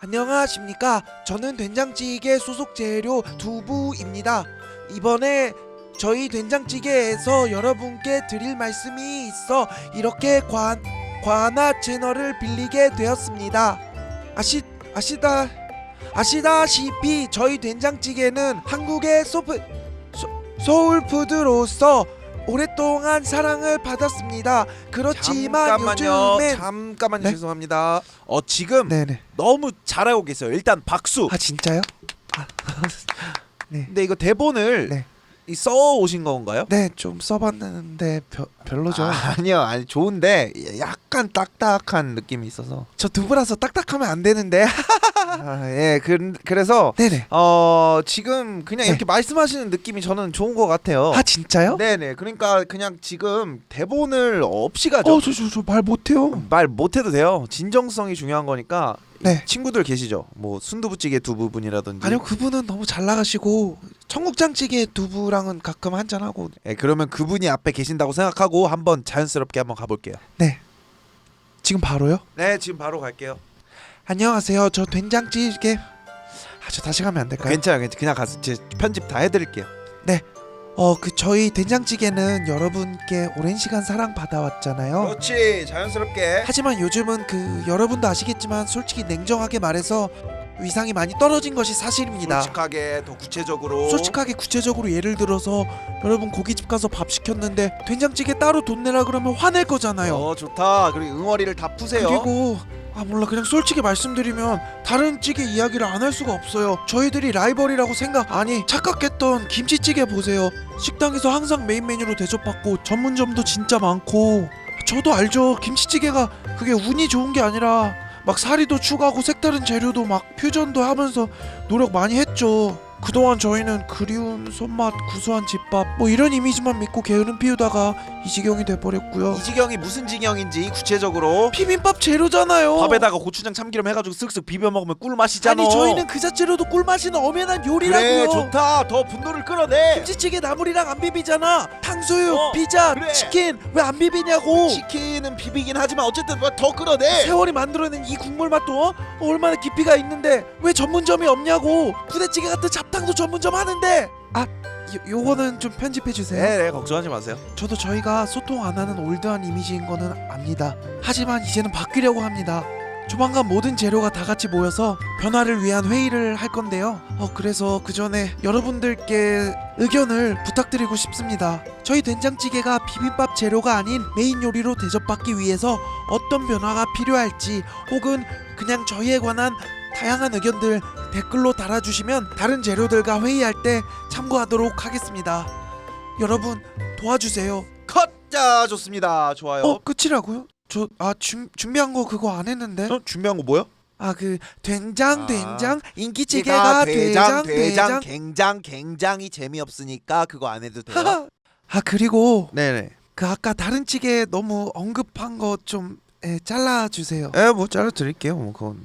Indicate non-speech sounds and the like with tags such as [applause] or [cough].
안녕하십니까. 저는 된장찌개 소속 재료 두부입니다. 이번에 저희 된장찌개에서 여러분께 드릴 말씀이 있어 이렇게 관 관아 채널을 빌리게 되었습니다. 아시 아시다 아시다시피 저희 된장찌개는 한국의 소프 소, 소울푸드로서 오랫동안 사랑을 받았습니다. 그렇지만 잠깐만요. 요즘엔 잠깐만요. 네? 죄송합니다. 어 지금 네네 너무 잘하고 계세요. 일단 박수. 아 진짜요? [laughs] 근데 이거 대본을 네. 이 써 오신 건가요? 네 좀 써봤는데 별, 별로죠. 아, 아니요, 아니 좋은데 약간 딱딱한 느낌이 있어서. 저 두부라서 딱딱하면 안 되는데. [laughs] 아, 예, 그, 그래서 네네. 어 지금 그냥 네. 이렇게 말씀하시는 느낌이 저는 좋은 것 같아요. 아 진짜요? 네네, 그러니까 그냥 지금 대본을 없이 가죠. 어저 저저말 못해요. 말 못해도 돼요. 진정성이 중요한 거니까 네. 친구들 계시죠? 뭐 순두부찌개 두 부 분이라든지. 아니요 그분은 너무 잘 나가시고 청국장찌개 두부랑은 가끔 한잔 하고. 예, 그러면 그분이 앞에 계신다고 생각하고 한번 자연스럽게 한번 가볼게요. 네. 지금 바로요? 네, 지금 바로 갈게요. 안녕하세요. 저 된장찌개. 아저 다시 가면 안 될까요? 괜찮아요, 괜찮아요. 그냥 가서 제 편집 다 해드릴게요. 어 그 저희 된장찌개는 여러분께 오랜 시간 사랑 받아왔잖아요. 그렇지, 자연스럽게. 하지만 요즘은 그 여러분도 아시겠지만 솔직히 냉정하게 말해서 위상이 많이 떨어진 것이 사실입니다. 솔직하게 더 구체적으로. 솔직하게 구체적으로 예를 들어서 여러분 고깃집 가서 밥 시켰는데 된장찌개 따로 돈 내라 그러면 화낼 거잖아요. 어 좋다. 그리고 응어리를 다 푸세요. 그리고 아 몰라 그냥 솔직히 말씀드리면 다른 찌개 이야기를 안 할 수가 없어요. 저희들이 라이벌이라고 생각 아니 착각했던 김치찌개 보세요. 식당에서 항상 메인 메뉴로 대접받고 전문점도 진짜 많고 저도 알죠. 김치찌개가 그게 운이 좋은 게 아니라 막 사리도 추가하고 색다른 재료도 막 퓨전도 하면서 노력 많이 했죠. 그동안 저희는 그리운 손맛, 구수한 집밥 뭐 이런 이미지만 믿고 게으름 피우다가 이 지경이 돼버렸고요. 이 지경이 무슨 지경인지 구체적으로 비빔밥 재료잖아요. 밥에다가 고추장 참기름 해가지고 쓱쓱 비벼 먹으면 꿀 맛이잖아. 아니 저희는 그 자체로도 꿀맛이 는 엄연한 그래 요리라고요. 좋다. 더 분노를 끌어내. 김치찌개 나물이랑 안 비비잖아. 탕수육, 어, 피자, 그래. 치킨 왜 안 비비냐고. 치킨은 비비긴 하지만 어쨌든 뭐더 끌어내. 세월이 만들어낸 이 국물 맛도 어? 얼마나 깊이가 있는데 왜 전문점이 없냐고. 부대찌개 같은 잡 탕도 전문점 하는데. 아 요, 요거는 좀 편집해 주세요. 네, 네 걱정하지 마세요. 저도 저희가 소통 안 하는 올드한 이미지인 거는 압니다. 하지만 이제는 바뀌려고 합니다. 조만간 모든 재료가 다 같이 모여서 변화를 위한 회의를 할 건데요. 어 그래서 그 전에 여러분들께 의견을 부탁드리고 싶습니다. 저희 된장찌개가 비빔밥 재료가 아닌 메인 요리로 대접받기 위해서 어떤 변화가 필요할지 혹은 그냥 저희에 관한 다양한 의견들 댓글로 달아주시면 다른 재료들과 회의할 때 참고하도록 하겠습니다. 여러분 도와주세요. 컷. 자 좋습니다. 좋아요. 어 끝이라고요? 저 아 준비한 거 그거 안 했는데. 어, 준비한 거 뭐야? 아 그 된장 아. 된장 인기찌개가 된장 된장. 굉장 굉장히 재미없으니까 그거 안 해도 돼요. 아 그리고 네네. 그 아까 다른 찌개 너무 언급한 거좀 예, 잘라 주세요. 에뭐 잘라 드릴게요. 뭐 그건